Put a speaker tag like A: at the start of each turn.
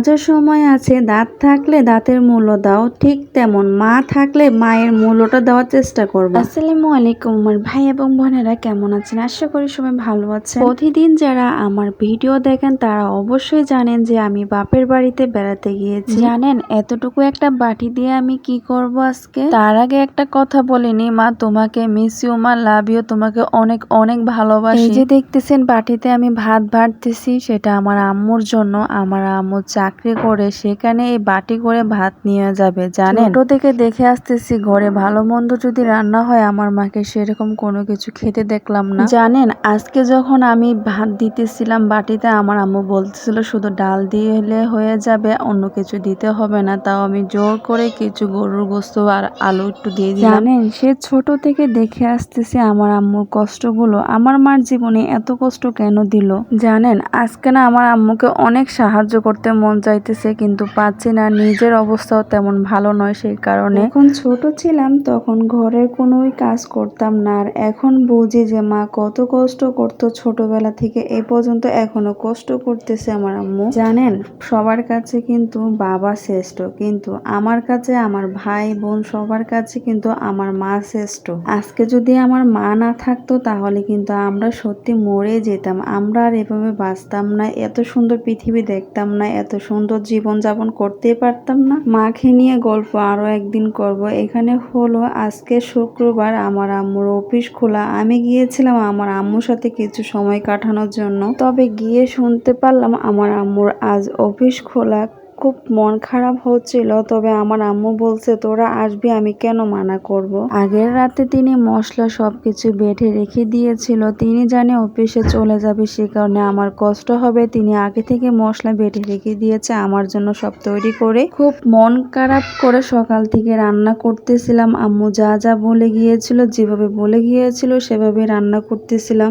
A: আজও সময় আছে দাঁত থাকলে দাঁতের মূল্য দাও ঠিক তেমন মা থাকলে মায়ের মূল্যটা দেওয়ার চেষ্টা করব। আসসালামু আলাইকুম আমার ভাই এবং বোনেরা কেমন আছেন? আশা করি সবাই ভালো আছেন। প্রতিদিন যারা আমার ভিডিও দেখেন তারা অবশ্যই জানেন যে আমি বাপের বাড়িতে বেড়াতে গিয়েছি। জানেন এতটুকু একটা বাটি দিয়ে আমি কি করব আজকে? তার আগে একটা কথা বলিনি মা তোমাকে মিস ইউ মা লাভ ইউ তোমাকে অনেক অনেক ভালোবাসি। এই যে দেখতেছেন বাটিতে আমি ভাত ভাততেছি সেটা আমার আম্মুর জন্য আমার আম্মু চাকরি করে সেখানে এই বাটি করে ভাত নিয়ে যাবে জানেন? ছোট থেকে দেখে আসতেছি ঘরে ভালো মন্দ যদি রান্না হয় আমার মাকে সেরকম কোনো কিছু খেতে দেখলাম না। জানেন আজকে যখন আমি ভাত দিতেছিলাম বাটিতে আমার আম্মু বলতেছিল শুধু ডাল দিলে হয়ে যাবে অন্য কিছু দিতে হবে না। তাও আমি জোর করে কিছু গরুর গোস্ত আর আলু একটু দিয়ে দিলাম। জানেন সে ছোট থেকে দেখে আসতেছে আমার আম্মুর কষ্টগুলো। আমার মার জীবনে এত কষ্ট কেন দিল? জানেন আজকে না আমার আম্মুকে অনেক সাহায্য করতে মন চাইতেছে, কিন্তু পাচ্ছি না। নিজের অবস্থাও তেমন ভালো নয় সেই কারণে। এখন ছোট ছিলাম, তখন ঘরের কোনোই কাজ করতাম না। আর এখন বুঝি যে মা কত কষ্ট করতো ছোটবেলা থেকে। এই পর্যন্ত এখনও কষ্ট করতেছে আমার আম্মু। জানেন, সবার কাছে কিন্তু বাবা শ্রেষ্ঠ, কিন্তু আমার কাছে আমার ভাই, বোন সবার কাছে কিন্তু আমার মা শ্রেষ্ঠ। আজকে যদি আমার মা না থাকতো, তাহলে কিন্তু আমরা সত্যি মরে যেতাম। আমরা আর এভাবে বাঁচতাম না। এত সুন্দর পৃথিবী দেখতাম না। এত সুন্দর জীবন যাপন করতেই পারতাম না। মাকে নিয়ে গল্প আরও একদিন করব। এখানে হলো, আজকে শুক্রবার আমার আম্মুর অফিস খোলা। আমি গিয়েছিলাম আমার আম্মুর সাথে কিছু সময় কাটানোর জন্য। তবে গিয়ে শুনতে পারলাম আমার আম্মুর আজ অফিস খোলা। খুব মন খারাপ হচ্ছিল, তবে আমার আম্মু বলছে, তোরা আসবি, আমি কেন মানা করব। আগের রাতে তিনি মশলা সবকিছু বেটে রেখে দিয়েছিল, তিনি জানে অফিসে চলে যাবে, সে কারণে আমার কষ্ট হবে। তিনি আগে থেকে মশলা বেটে রেখে দিয়েছে, আমার জন্য সব তৈরি করে খুব মন খারাপ করে সকাল থেকে রান্না করতেছিলাম। আম্মু যা যা বলে গিয়েছিল, যেভাবে বলে গিয়েছিল সেভাবে রান্না করতেছিলাম।